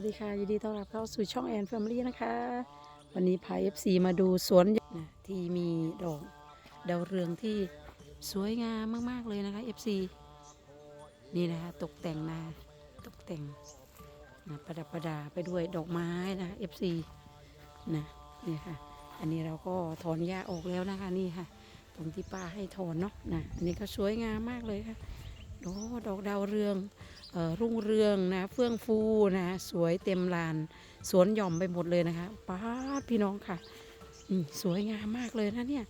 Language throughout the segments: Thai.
วัสดีค่ะยินดีต้อนรับเข้าสู่ช่องแอนแฟมิลี่นะคะ วันนี้พา FC มาดูสวนนะที่มีดอกดาวเรืองที่สวยงามมากๆเลยนะคะ FC นี่นะคะตกแต่งนาตกแต่งนะประดับประดาไปด้วยดอกไม้นะ FC นะนี่ค่ะ อันนี้เราก็ถอนหญ้าออกแล้วนะคะนี่ค่ะ ตรงที่ป้าให้ถอนเนาะนะอันนี้ก็สวยงามมากเลยค่ะโอ้ดอกดาวเรือง รุ่งเรืองนะเฟื่องฟูนะสวยเต็มลาน สวนหย่อมไปหมดเลยนะคะป้าพี่น้องค่ะสวยงามมากเลยนะเนี่ย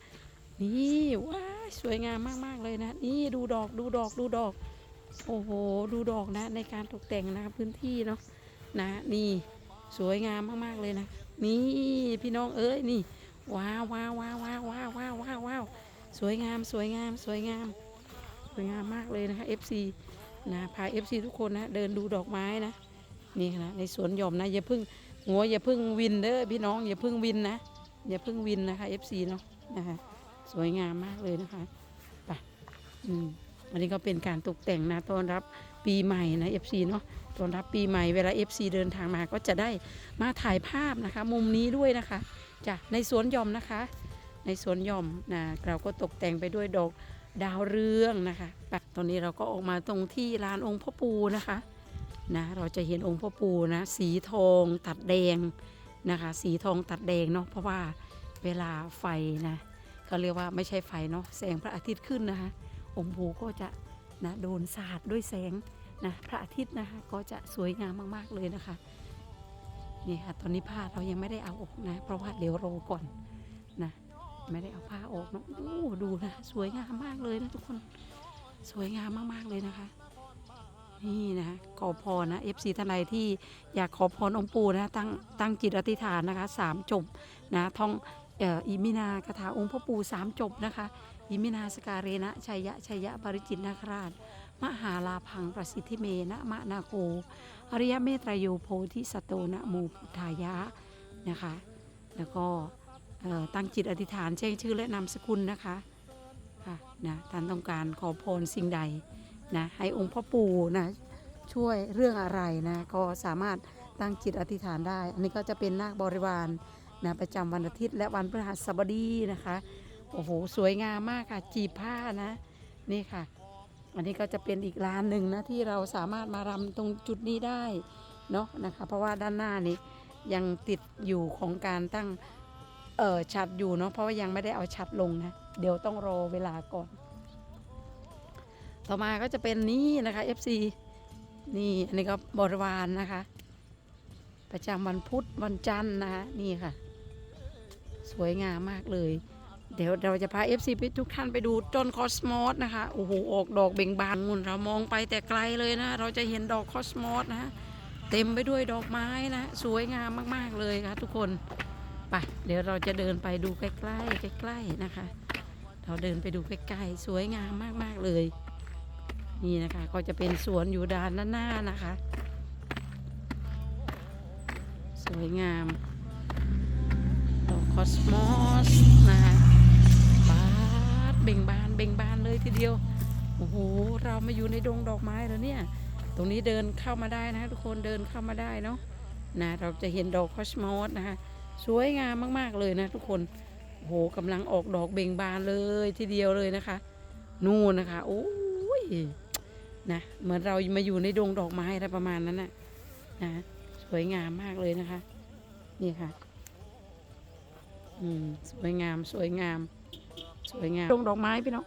นี่ว้าสวยงามมากๆเลยนะ นี่ดูดอกดูดอกดูดอก โอ้โห ดูดอกนะ ในการตกแต่งนะพื้นที่เนาะนะนี่สวยงามมากๆเลยนะ นี่พี่น้องเอ้ยนี่ว้าวว้าวว้าวว้าวว้าวว้าวสวยงามสวยงามสวยงาม สวยงามมากเลยนะคะ FC นะพาเอฟซีทุกคนนะเดินดูดอกไม้นะนี่นะในสวนหย่อมนะอย่าเพึ่งงัวอย่าเพึ่งวินเด้อพี่น้องอย่าเพึ่งวินนะอย่าเพึ่งวินนะคะเอฟซีเนาะนะคะสวยงามมากเลยนะคะไปอืมอันนี้ก็เป็นการตกแต่งนะต้อนรับปีใหม่นะเอฟซีเนาะต้อนรับปีใหม่เวลาเอฟซีเดินทางมาก็จะได้มาถ่ายภาพนะคะ มุมนี้ด้วยนะคะจ้ะในสวนหย่อมนะคะ ในสวนหย่อมนะเราก็ตกแต่งไปด้วยดอก ดาวเรืองนะคะตอนนี้เราก็ออกมาตรงที่ลานองค์พ่อปูนะคะนะเราจะเห็นองค์พ่อปูนะสีทองตัดแดงนะคะสีทองตัดแดงเนาะเพราะว่าเวลาไฟนะเขาเรียกว่าไม่ใช่ไฟเนาะแสงพระอาทิตย์ขึ้นนะคะองค์ปู่ก็จะนะโดนสาดด้วยแสงนะพระอาทิตย์นะคะก็จะสวยงามมากๆเลยนะคะนี่ค่ะตอนนี้ผ้าเรายังไม่ได้เอาออกนะ เพราะว่าเดี๋ยวรอก่อนนะ ไม่ได้เอาผ้าออกเนอะโอ้ดูนะสวยงามมากเลยนะทุกคนสวยงามมากๆเลยนะคะ นี่นะคะขอพรนะ FC ท่านใดที่อยากขอพรองค์ปู่นะตั้งตั้งจิตอธิษฐานนะคะสามจบนะท่องอิมินาคาถาองค์พ่อปู่สามจบนะคะอิมินาสการเนะชัยยะชัยยะปริจิตนาคราช มหาลาพังประสิทธิเมนะมะนาโกอริยเมตรโยโพธิสตโตนะโมพุทธายะนะคะ แล้วก็ ตั้งจิตอธิษฐานแจ้งชื่อและนามสกุลนะคะค่ะนะท่านต้องการขอพรสิ่งใดนะให้องค์พ่อปู่นะช่วยเรื่องอะไรนะก็สามารถตั้งจิตอธิษฐานได้ อันนี้ก็จะเป็นนาคบริวารนะประจำวันอาทิตย์และวันพฤหัสบดีนะคะโอ้โหสวยงามมากค่ะจีบผ้านะนี่ค่ะ อันนี้ก็จะเป็นอีกร้านหนึ่งนะที่เราสามารถมารำตรงจุดนี้ได้เนาะนะคะเพราะว่าด้านหน้านี้ยังติดอยู่ของการตั้ง เออชัดอยู่เนาะเพราะว่ายังไม่ได้เอาชัดลงนะ เดี๋ยวต้องรอเวลาก่อน ต่อมาก็จะเป็นนี่นะคะ FC นี่อันนี้ก็บริวารนนะคะ ประจำวันพุธวันจันทร์นะคะนี่ค่ะ สวยงามมากเลย เดี๋ยวเราจะพา FC ไปทุกท่านไปดูต้นคอสมอสนะคะโอ้โหออกดอกเบ่งบานงุนเรามองไปแต่ไกลเลยนะ เราจะเห็นดอกคอสมอสนะเต็มไปด้วยดอกไม้นะ สวยงามมาก ๆ เลยค่ะทุกคน ปเดี๋ยวเราจะเดินไปดูใกล้ๆใกล้ๆนะคะ เราเดินไปดูใกล้ๆสวยงามมากๆเลย นี่นะคะ ก็จะเป็นสวนอยู่ด้านหน้านะคะ สวยงามดอกคอสมอสนะคะบานเบ่งบานเบ่งบานเลยทีเดียวโอ้โหเรามาอยู่ในดงดอกไม้แล้วเนี่ย ตรงนี้เดินเข้ามาได้นะทุกคนเดินเข้ามาได้เนาะนะเราจะเห็นดอกคอสมอสนะคะ สวยงามมากๆเลยนะทุกคนโอ้โหกำลังออกดอกเบ่งบานเลยทีเดียวเลยนะคะ นู่นนะคะโอ้ยนะเหมือนเรามาอยู่ในดงดอกไม้อะไรประมาณนั้นนะนะสวยงามมากเลยนะคะ นี่ค่ะอืมสวยงามสวยงาม สวยงามดงดอกไม้พี่น้อง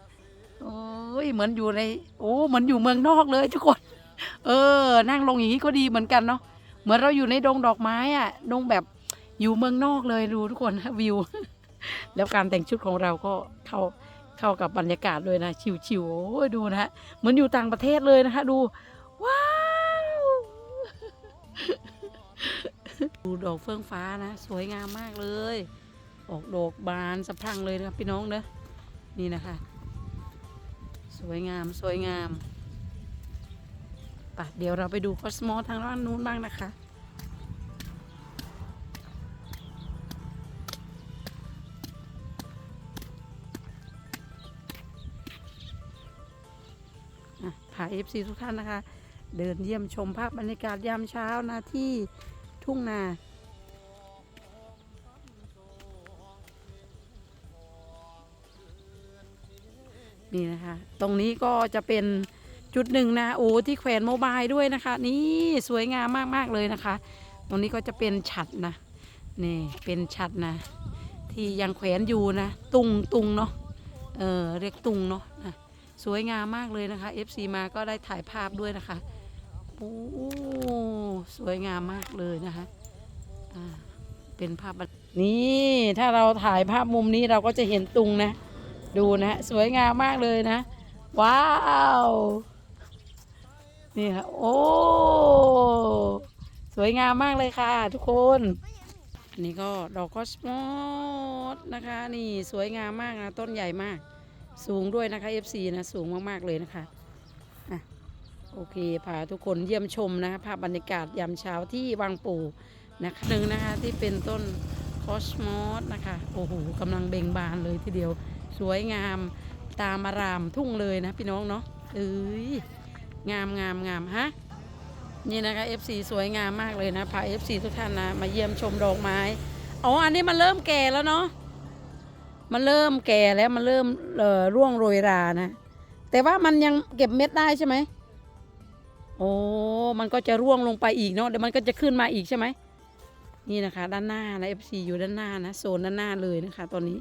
โอ้ยเหมือนอยู่ใน โอ้เหมือนอยู่เมืองนอกเลยทุกคน เออ นั่งลงอย่างนี้ก็ดีเหมือนกันเนาะเหมือนเราอยู่ในดงดอกไม้อะดงแบบ อยู่เมืองนอกเลยดูทุกคนวิว แล้วการแต่งชุดของเราก็เข้าเข้ากับบรรยากาศเลยนะ ชิวๆโอ้ยดูนะฮะเหมือนอยู่ต่างประเทศเลยนะคะดู ว้าวดูดอกเฟื่องฟ้านะ สวยงามมากเลย ออกดอกบานสะพรั่งเลยนะครับพี่น้องเนอะนี่นะคะ สวยงามสวยงามไปะเดี๋ยวเราไปดูคอสมอทางด้านนู้นบ้างนะคะ เอฟซีทุกท่านนะคะ เดินเยี่ยมชมภาพบรรยากาศยามเช้านะที่ทุ่งนานี่นะคะ ตรงนี้ก็จะเป็นจุดหนึ่งนะโอ้ที่แขวนโมบายด้วยนะคะ นี่สวยงามมาก ๆ เลยนะคะ ตรงนี้ก็จะเป็นฉัดนะนี่เป็นฉัดนะ ที่ยังแขวนอยู่นะ ตุงตุงเนาะเออเรียกตุงเนาะนะ สวยงามมากเลยนะคะ FC มาก็ได้ถ่ายภาพด้วยนะคะโอ้สวยงามมากเลยนะคะอ่าเป็นภาพนี่ถ้าเราถ่ายภาพมุมนี้เราก็จะเห็นตุงนะ ดูนะ สวยงามมากเลยนะ ว้าวนี่ค่ะโอ้สวยงามมากเลยค่ะ ทุกคน อันนี้ก็ดอกคอสมอสนะคะ นี่สวยงามมากนะ ต้นใหญ่มาก สูงด้วยนะคะ FC นะสูงมากๆเลยนะคะอะโอเคพาทุกคนเยี่ยมชมนะคะภาพบรรยากาศยามเช้าที่วังปู่นะคะหนึ่งนะคะที่เป็นต้นคอสมอสนะคะโอ้โหกำลังเบ่งบานเลยทีเดียวสวยงามตามอารามทุ่งเลยนะพี่น้องเนาะเอ้ยงามงามงามฮะนี่นะคะ FC สวยงามมากเลยนะพา FC ทุกท่านนะมาเยี่ยมชมดอกไม้อ๋ออันนี้มันเริ่มแก่แล้วเนาะ มันเริ่มแก่แล้วมันเริ่มเอ่อร่วงโรยรานะ แต่ว่ามันยังเก็บเม็ดได้ใช่ไหมโอ้มันก็จะร่วงลงไปอีกเนาะเดี๋ยวมันก็จะขึ้นมาอีกใช่ไหมนี่นะคะ ด้านหน้านะ FC อยู่ด้านหน้านะโซนด้านหน้าเลยนะคะ ตอนนี้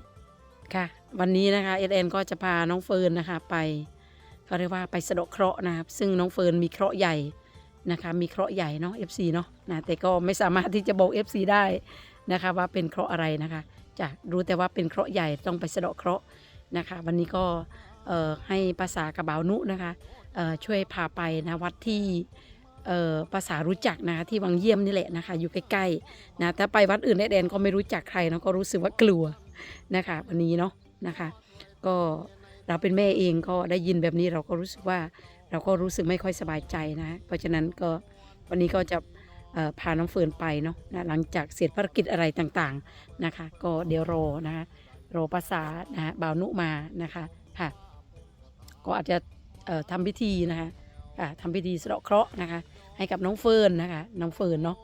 ค่ะ วันนี้นะคะเอเอ็นก็จะพาน้องเฟิร์นนะคะ ไปเขาเรียกว่าไปสะเดาะเคราะห์นะครับซึ่งน้องเฟิร์นมีเคราะห์ใหญ่นะคะ มีเคราะห์ใหญ่เนาะ FC เนาะนะแต่ก็ไม่สามารถที่จะบอก FC ได้นะคะ ว่าเป็นเคราะห์อะไรนะคะ จะรู้แต่ว่าเป็นเคราะห์ใหญ่ต้องไปสะเดาะเคราะห์นะคะ วันนี้ก็ให้ภาษากระเบาวนุนะคะช่วยพาไปนะวัดที่ภาษารู้จักนะคะที่วังเยี่ยมนี่แหละนะคะอยู่ใกล้ๆนะถ้าไปวัดอื่นเอเอ็นก็ไม่รู้จักใครเนาะก็รู้สึกว่ากลัวนะคะวันนี้เนาะนะคะก็เราเป็นแม่เองก็ได้ยินแบบนี้เราก็รู้สึกว่าเราก็รู้สึกไม่ค่อยสบายใจนะ เพราะฉะนั้นก็วันนี้ก็จะ พาน้องเฟิร์นไปเนาะนะหลังจากเสร็จภารกิจอะไรต่างๆนะคะ ก็เดี๋ยวรอนะคะรอภาษานะฮะบ่าวนุมานะคะค่ะก็อาจจะเอ่อทำพิธีนะคะอ่าทำพิธีสะเดาะเคราะห์นะคะ ให้กับน้องเฟิร์นนะคะน้องเฟิร์นเนาะ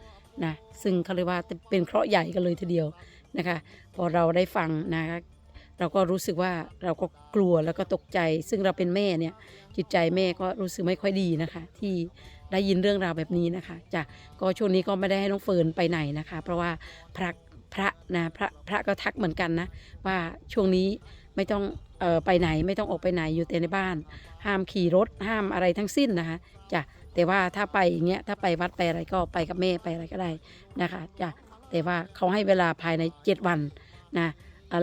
นะซึ่งเขาเรียกว่าเป็นเคราะห์ใหญ่กันเลยทีเดียวนะคะ พอเราได้ฟังนะคะเราก็รู้สึกว่าเราก็กลัวแล้วก็ตกใจ ซึ่งเราเป็นแม่เนี่ยจิตใจแม่ก็รู้สึกไม่ค่อยดีนะคะ ที่ ได้ยินเรื่องราวแบบนี้นะคะจ้ะก็ช่วงนี้ก็ไม่ได้ให้น้องเฟิร์นไปไหนนะคะ เพราะว่าพระพระนะพระพระก็ทักเหมือนกันนะว่าช่วงนี้ไม่ต้องออไปไหนไม่ต้องออกไปไหนอยู่แต่ในบ้าน ห้ามขี่รถห้ามอะไรทั้งสิ้นนะคะจ้ะแต่ว่าถ้าไปอย่างเงี้ยถ้าไปวัดไปอะไรก็ไปกับแม่ไปอะไรก็ได้นะคะจ้ะแต่ว่าเขาให้เวลาภายใน 7 วันนะ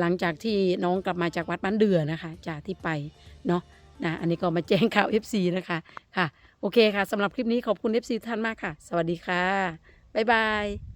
หลังจากที่น้องกลับมาจากวัดบ้านเดือนะคะจากที่ไปเนาะนะอันนี้ก็มาแจ้งข่าว FC นะคะค่ะ โอเคค่ะสำหรับคลิปนี้ขอบคุณเนปซีท่านมากค่ะ สวัสดีค่ะ บ๊ายบาย